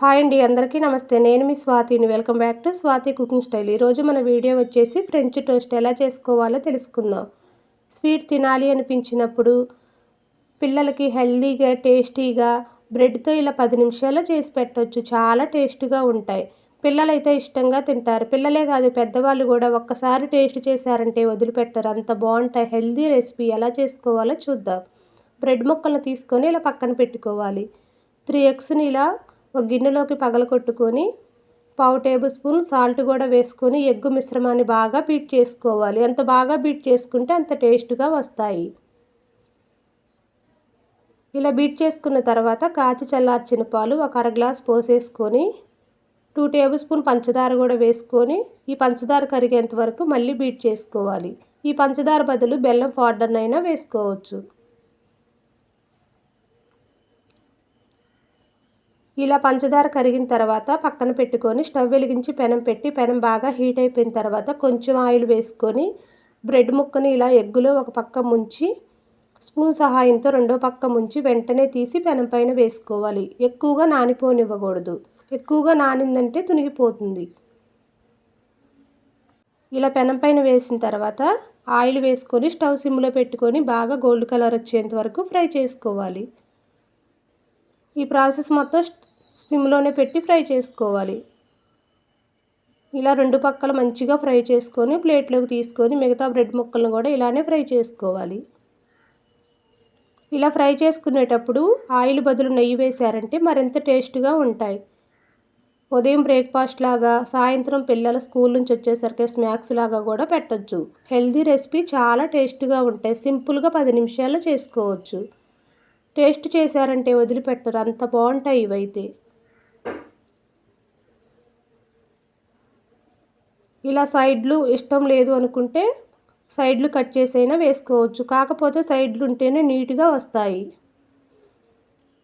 Hi అండి అందరికీ నమస్తే. నేను మీ స్వాతిని. Welcome back to Swathi cooking style. ఈరోజు మన వీడియో వచ్చేసి ఫ్రెంచ్ టోస్ట్ ఎలా చేసుకోవాలో తెలుసుకుందాం. స్వీట్ తినాలి అనిపించినప్పుడు పిల్లలకి హెల్తీగా టేస్టీగా బ్రెడ్తో ఇలా పది నిమిషాల్లో చేసి పెట్టవచ్చు చాలా టేస్ట్గా ఉంటాయి. పిల్లలైతే ఇష్టంగా తింటారు. పిల్లలే కాదు పెద్దవాళ్ళు కూడా ఒక్కసారి టేస్ట్ చేశారంటే వదిలిపెట్టరు. అంత బాగుంటాయి. హెల్దీ రెసిపీ ఎలా చేసుకోవాలో చూద్దాం. బ్రెడ్ ముక్కలను తీసుకొని ఇలా పక్కన పెట్టుకోవాలి. త్రీ ఎగ్స్ని ఇలా ఒక గిన్నెలోకి పగలకొట్టుకొని పావు టేబుల్ స్పూన్ సాల్ట్ కూడా వేసుకొని ఎగ్గు మిశ్రమాన్ని బాగా బీట్ చేసుకోవాలి. ఎంత బాగా బీట్ చేసుకుంటే అంత టేస్ట్గా వస్తాయి. ఇలా బీట్ చేసుకున్న తర్వాత కాచి చల్లార్చిన పాలు ఒక అర గ్లాస్ పోసేసుకొని టూ టేబుల్ స్పూన్ పంచదార కూడా వేసుకొని ఈ పంచదార కరిగేంత వరకు మళ్ళీ బీట్ చేసుకోవాలి. ఈ పంచదార బదులు బెల్లం పౌడర్నైనా వేసుకోవచ్చు. ఇలా పంచదార కరిగిన తర్వాత పక్కన పెట్టుకొని స్టవ్ వెలిగించి పెనం పెట్టి పెనం బాగా హీట్ అయిపోయిన తర్వాత కొంచెం ఆయిల్ వేసుకొని బ్రెడ్ ముక్కని ఇలా ఎగ్గులో ఒక పక్క ముంచి స్పూన్ సహాయంతో రెండో పక్క ముంచి వెంటనే తీసి పెనం పైన వేసుకోవాలి. ఎక్కువగా నానిపోనివ్వకూడదు. ఎక్కువగా నానిందంటే తునిగిపోతుంది. ఇలా పెనం పైన వేసిన తర్వాత ఆయిల్ వేసుకొని స్టవ్ సిమ్లో పెట్టుకొని బాగా గోల్డ్ కలర్ వచ్చేంత వరకు ఫ్రై చేసుకోవాలి. ఈ ప్రాసెస్ మొత్తం సిమ్లోనే పెట్టి ఫ్రై చేసుకోవాలి. ఇలా రెండు పక్కల మంచిగా ఫ్రై చేసుకొని ప్లేట్లోకి తీసుకొని మిగతా బ్రెడ్ ముక్కలను కూడా ఇలానే ఫ్రై చేసుకోవాలి. ఇలా ఫ్రై చేసుకునేటప్పుడు ఆయిల్ బదులు నెయ్యి వేశారంటే మరింత టేస్ట్గా ఉంటాయి. ఉదయం బ్రేక్ఫాస్ట్ లాగా సాయంత్రం పిల్లల స్కూల్ నుంచి వచ్చేసరికి స్నాక్స్ లాగా కూడా పెట్టచ్చు. హెల్దీ రెసిపీ చాలా టేస్ట్గా ఉంటాయి. సింపుల్గా పది నిమిషాల్లో చేసుకోవచ్చు. టేస్ట్ చేశారంటే వదిలిపెట్టరు. అంత బాగుంటాయి ఇవైతే. ఇలా సైడ్లు ఇష్టం లేదు అనుకుంటే సైడ్లు కట్ చేసైనా వేసుకోవచ్చు. కాకపోతే సైడ్లు ఉంటేనే నీట్గా వస్తాయి.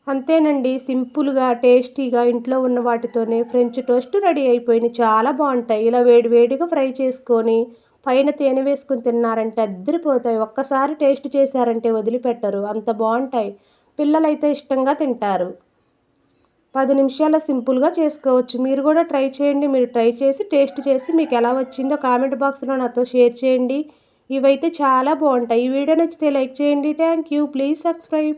అంతేనండి. సింపుల్గా టేస్టీగా ఇంట్లో ఉన్న వాటితోనే ఫ్రెంచ్ టోస్ట్ రెడీ అయిపోయినాయి. చాలా బాగుంటాయి. ఇలా వేడి వేడిగా ఫ్రై చేసుకొని పైన తేనె వేసుకుని తిన్నారంటే అద్దరిపోతాయి. ఒక్కసారి టేస్ట్ చేశారంటే వదిలిపెట్టరు. అంత బాగుంటాయి. పిల్లలైతే ఇష్టంగా తింటారు. పది నిమిషాల సింపుల్గా చేసుకోవచ్చు. మీరు కూడా ట్రై చేయండి. మీరు ట్రై చేసి టేస్ట్ చేసి మీకు ఎలా వచ్చిందో కామెంట్ బాక్స్లో నాతో షేర్ చేయండి. ఇవైతే చాలా బాగుంటాయి. ఈ వీడియో నచ్చితే లైక్ చేయండి. Thank you please subscribe.